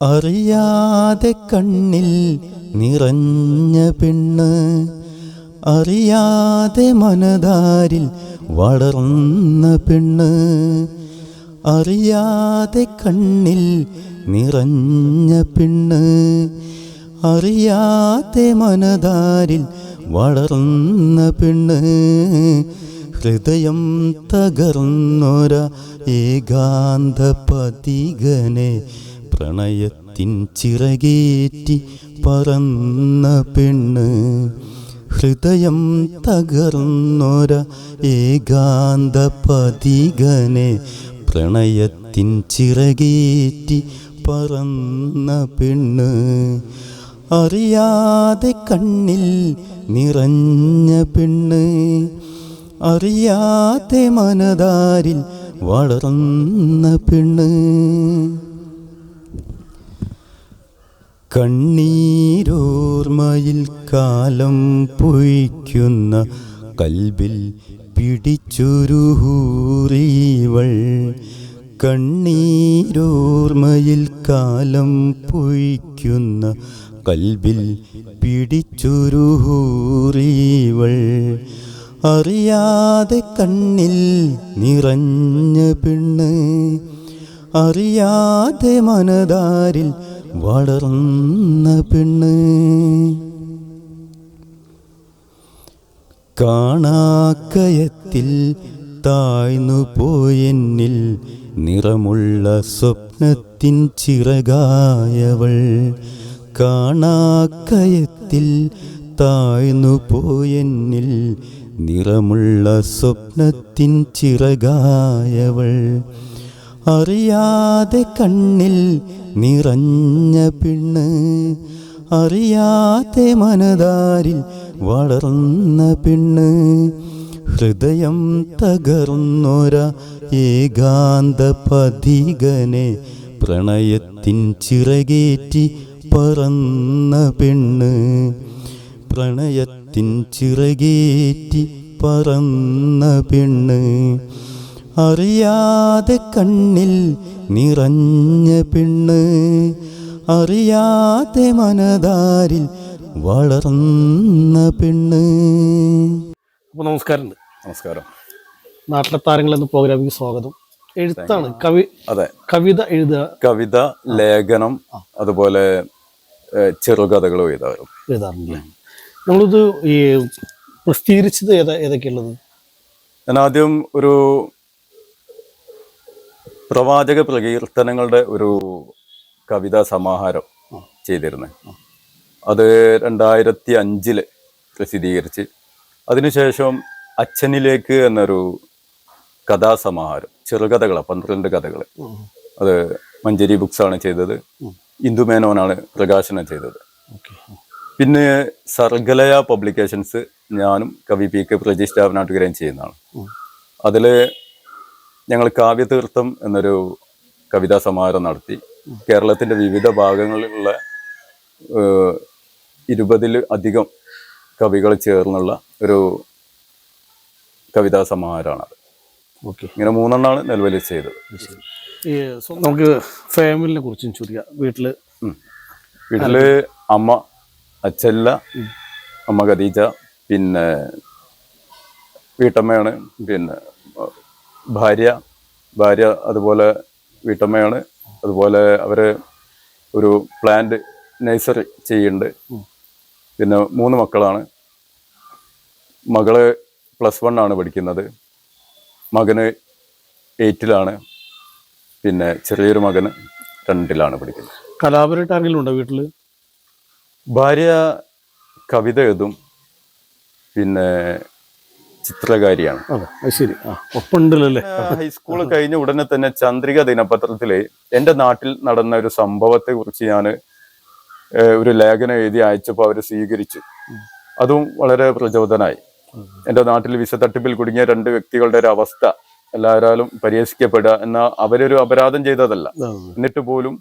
അറിയാതെ കണ്ണിൽ നിറഞ്ഞ പെണ്ണ് അറിയാതെ മനതാരിൽ വളർന്ന പെണ്ണ് അറിയാതെ കണ്ണിൽ നിറഞ്ഞ പെണ്ണ് അറിയാതെ മനതാരിൽ വളർന്ന പെണ്ണ്. ഹൃദയം തകർന്നൊര ഏകാന്ത പതികനെ പ്രണയത്തിൻ ചിറകേറ്റി പറന്ന പെണ്ണ് ഹൃദയം തകർന്നൊര ഏകാന്ത പതികനെ പ്രണയത്തിൻ ചിറകേറ്റി പറന്ന പെണ്ണ് അറിയാതെ കണ്ണിൽ നിറഞ്ഞ പെണ്ണ് അറിയാതെ മനതാരിൽ വളർന്ന പെണ്ണ് കണ്ണീരോർമയിൽ കാലം പൊയ്ക്കുന്ന കൽബിൽ പിടിച്ചൊരു ഹൂറിവൾ കണ്ണീരോർമയിൽ കാലം പൊയ്ക്കുന്ന കൽബിൽ പിടിച്ചൊരു ഹൂറിവൾ അറിയാതെ കണ്ണിൽ നിറഞ്ഞ പെണ്ണ് അറിയാതെ മനതാരിൽ വളർന്ന പെണ്ണ്. കാണാക്കയത്തിൽ താഴ്ന്നു പോയെന്നിൽ നിറമുള്ള സ്വപ്നത്തിൻ ചിറകായവൾ. കാണാക്കയത്തിൽ താഴ്ന്നു പോയെന്നിൽ നിറമുള്ള സ്വപ്നത്തിൻ ചിറകായവൾ. അറിയാതെ കണ്ണിൽ നിറഞ്ഞ പെണ്ണ് അറിയാതെ മനതാരിൽ വളർന്ന പെണ്ണ് ഹൃദയം തകർന്നൊര ഏകാന്ത പതികനെ പ്രണയത്തിൻ ചിറകേറ്റി പറന്ന പെണ്ണ് പ്രണയത്തിൻ ചിറകേറ്റി പറന്ന പെണ്ണ് അറിയാതെ കണ്ണിൽ നിറഞ്ഞ പെണ്ണ് അറിയാതെ മനതാരിൽ വളർന്ന പെണ്ണ്. അപ്പോൾ നമസ്കാരം നമസ്കാരം. നാട്ടിലെ താരങ്ങൾ എന്ന പ്രോഗ്രാമിന് സ്വാഗതം. എഴുത്താണ്. കവി അതെ. കവിത എഴുതുക. കവിത ലേഖനം അതുപോലെ ചെറുകഥകളും എഴുതാറും എഴുതാറുണ്ട്. നമ്മളിത് ഈ പ്രസിദ്ധീകരിച്ചത് ഏതാ ഏതൊക്കെയുള്ളത് ഞാൻ ആദ്യം ഒരു പ്രവാചക പ്രകീർത്തനങ്ങളുടെ ഒരു കവിതാ സമാഹാരം ചെയ്തിരുന്നത് അത് രണ്ടായിരത്തി അഞ്ചിൽ പ്രസിദ്ധീകരിച്ച് അതിനുശേഷം അച്ഛനിലേക്ക് എന്നൊരു കഥാസമാഹാരം ചെറുകഥകളാണ് പന്ത്രണ്ട് കഥകൾ അത് മഞ്ചേരി ബുക്സാണ് ചെയ്തത് ഇന്ദുമേനോനാണ് പ്രകാശനം ചെയ്തത്. പിന്നെ സർഗലയ പബ്ലിക്കേഷൻസ് ഞാനും കവി പി കെ പ്രജീഷ് രാവനാട്ടുകരയും ചെയ്യുന്നതാണ് അതിൽ ഞങ്ങൾ കാവ്യതീർത്ഥം എന്നൊരു കവിതാ സമാഹാരം നടത്തി. കേരളത്തിന്റെ വിവിധ ഭാഗങ്ങളിലുള്ള ഇരുപതിൽ അധികം കവികൾ ചേർന്നുള്ള ഒരു കവിതാ സമാഹാരമാണത്. ഓക്കെ. ഇങ്ങനെ മൂന്നെണ്ണമാണ് നെൽവലി ചെയ്തത്. നമുക്ക് ഫാമിലിനെ കുറിച്ചും ചോദിക്കാം. വീട്ടിൽ വീട്ടിൽ വീട്ടിൽ അമ്മ അച്ഛല്ല അമ്മ ഖദീജ പിന്നെ വീട്ടമ്മയാണ് പിന്നെ ഭാര്യ ഭാര്യ അതുപോലെ വീട്ടമ്മയാണ്. അതുപോലെ അവർ ഒരു പ്ലാന്റ് നഴ്സറി ചെയ്യുന്നുണ്ട്. പിന്നെ മൂന്ന് മക്കളാണ്. മകൾ പ്ലസ് വൺ ആണ് പഠിക്കുന്നത്. മകന് എയ്റ്റിലാണ് പിന്നെ ചെറിയൊരു മകന് രണ്ടിലാണ് പഠിക്കുന്നത്. കലാപരമായിട്ട് ആരെങ്കിലും ഉണ്ടോ വീട്ടിൽ ഭാര്യ കവിത എഴുതും. പിന്നെ ചിത്രകാരിയാണ്. ശരി. ഹൈസ്കൂൾ കഴിഞ്ഞ ഉടനെ തന്നെ ചന്ദ്രിക ദിനപത്രത്തിലെ എന്റെ നാട്ടിൽ നടന്ന ഒരു സംഭവത്തെ കുറിച്ച് ഞാൻ ഒരു ലേഖനം എഴുതി അയച്ചപ്പോൾ അവർ സ്വീകരിച്ചു. അതും വളരെ പ്രചോദനായി. എന്റെ നാട്ടിൽ വിസ തട്ടിപ്പിൽ കുടുങ്ങിയ രണ്ട് വ്യക്തികളുടെ ഒരു അവസ്ഥ എല്ലാവരാലും പരിഹസിക്കപ്പെടുക എന്ന അവരൊരു അപരാധം ചെയ്തതല്ല. എന്നിട്ട് പോലും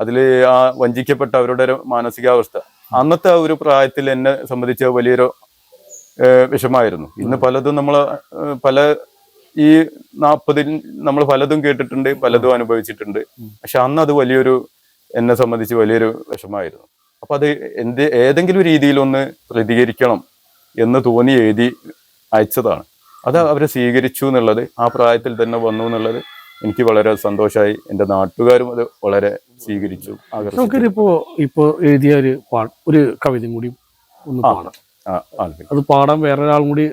അതിൽ ആ വഞ്ചിക്കപ്പെട്ട അവരുടെ ഒരു മാനസികാവസ്ഥ. അന്നത്തെ ആ ഒരു പ്രായത്തിൽ എന്നെ സംബന്ധിച്ച വലിയൊരു വിഷമായിരുന്നു ഇന്ന് പലതും നമ്മൾ പല ഈ നാൽപ്പതിൽ നമ്മൾ പലതും കേട്ടിട്ടുണ്ട് പലതും അനുഭവിച്ചിട്ടുണ്ട്. പക്ഷെ അന്ന് അത് വലിയൊരു എന്നെ സംബന്ധിച്ച് വലിയൊരു വിഷമായിരുന്നു അപ്പൊ അത് എന്ത് ഏതെങ്കിലും രീതിയിലൊന്ന് പ്രതികരിക്കണം എന്ന് തോന്നി എഴുതി അയച്ചതാണ്. അത് അവർ സ്വീകരിച്ചു എന്നുള്ളത് ആ പ്രായത്തിൽ തന്നെ വന്നു എന്നുള്ളത് എനിക്ക് വളരെ സന്തോഷമായി എന്റെ നാട്ടുകാരും അത് വളരെ സ്വീകരിച്ചു ആകർഷിച്ചു. നമുക്കൊരു ഇപ്പോ ഇപ്പോ എഴുതിയ ഒരു ഒരു കവിതയും കൂടി ഒന്ന്. പാടാം. അത് പാടാൻ വേറൊരാളും കൂടി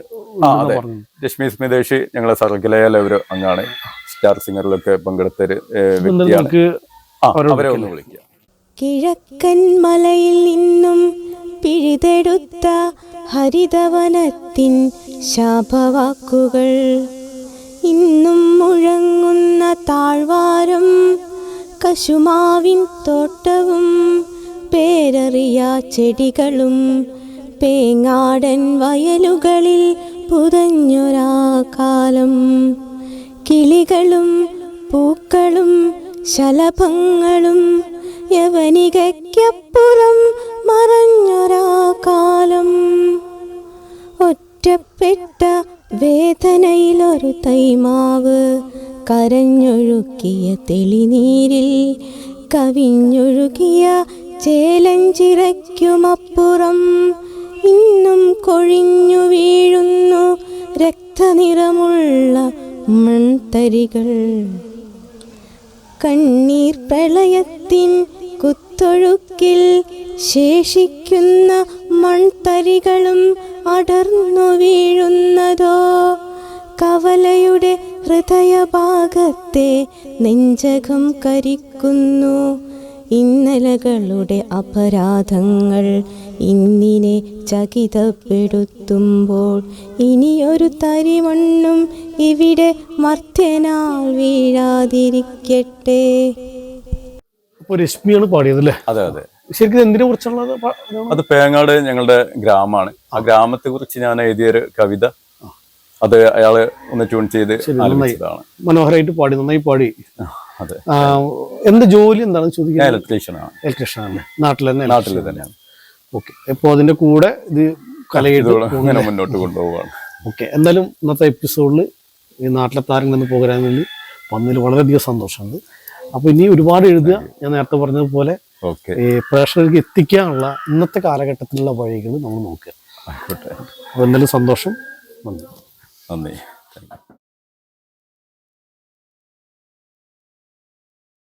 ആ, അതെ. രശ്മി സ്മിതേഷ് ഞങ്ങളെ സർഗലയാലെ ഒരു അംഗാണ് സ്റ്റാർ സിംഗറിലൊക്കെ പങ്കെടുത്ത ഒരു വ്യക്തിയാണ്. അവരെ ഒന്ന് വിളിക്കാം. കിഴക്കൻ മലയിൽ നിന്നും പിഴുതെടുത്ത ഹരിതവനത്തിൻ ശാപവാക്കുകൾ. ഇന്നും മുഴങ്ങുന്ന താഴ്വാരം കശുമാവിൻ തോട്ടവും പേരറിയ ചെടികളും പേങ്ങാടൻ വയലുകളിൽ പുതഞ്ഞൊരാ കാലം കിളികളും പൂക്കളും ശലഭങ്ങളും യവനികയ്ക്കപ്പുറം മറഞ്ഞൊരാ കാലം ഒറ്റപ്പെട്ട വേദനയിലൊരു തൈമാവ് കരഞ്ഞൊഴുക്കിയ തെളിനീരിൽ കവിഞ്ഞൊഴുകിയ ചേലഞ്ചിറയ്ക്കുമപ്പുറം. ഇന്നും കൊഴിഞ്ഞു വീഴുന്നു രക്തനിറമുള്ള മൺതരികൾ. കണ്ണീർ പ്രളയത്തിൻ കുത്തൊഴുക്കിൽ ശേഷിക്കുന്ന മൺതരികളും അടർന്നു വീഴുന്നതോ? കവലയുടെ ഹൃദയഭാഗത്തെ നെഞ്ചകം കരിക്കുന്നു. ഇന്നലകളുടെ അപരാധങ്ങൾ ഇന്നിനെ ചകിതപ്പെടുത്തുമ്പോൾ ഇനിയൊരു തരിമണ്ണും ഇവിടെ മർത്യനാൽ വീഴാതിരിക്കട്ടെ രശ്മിയാണ് പാടിയതല്ലേ അതെ അതെ ശരിക്കും എന്തിനെ കുറിച്ചുള്ളത് അത് പേങ്ങാട് ഞങ്ങളുടെ ഗ്രാമമാണ് ആ ഗ്രാമത്തെ കുറിച്ച് ഞാൻ എഴുതിയൊരു കവിത അത് അയാൾ ഒന്ന് ട്യൂൺ ചെയ്ത് മനോഹരമായിട്ട് പാടി നന്നായി പാടി എന്ത് ജോലി എന്താണ് ചോദിക്കുന്നത്? ഇലക്ട്രീഷ്യനാണ് ഇലക്ട്രീഷ്യനാണ് നാട്ടിൽ തന്നെ നാട്ടിൽ തന്നെയാണ് ഓക്കെ അപ്പോൾ അതിന്റെ കൂടെ ഇത് കലയിട്ട് അങ്ങനെ മുന്നോട്ട് കൊണ്ടുപോവാണ് ഓക്കെ എന്തായാലും ഇന്നത്തെ എപ്പിസോഡിൽ ഈ നാട്ടിലെ താരം നിന്ന് പോകാനിൽ വന്നതിൽ വളരെയധികം സന്തോഷമുണ്ട്. അപ്പോൾ ഇനി ഒരുപാട് എഴുതുക. ഞാൻ നേരത്തെ പറഞ്ഞതുപോലെ ഈ പ്രേക്ഷകർക്ക് എത്തിക്കാനുള്ള ഇന്നത്തെ കാലഘട്ടത്തിലുള്ള വഴികൾ നമ്മൾ നോക്കുക. അപ്പോൾ എന്തായാലും സന്തോഷം. നന്ദി. നന്ദി.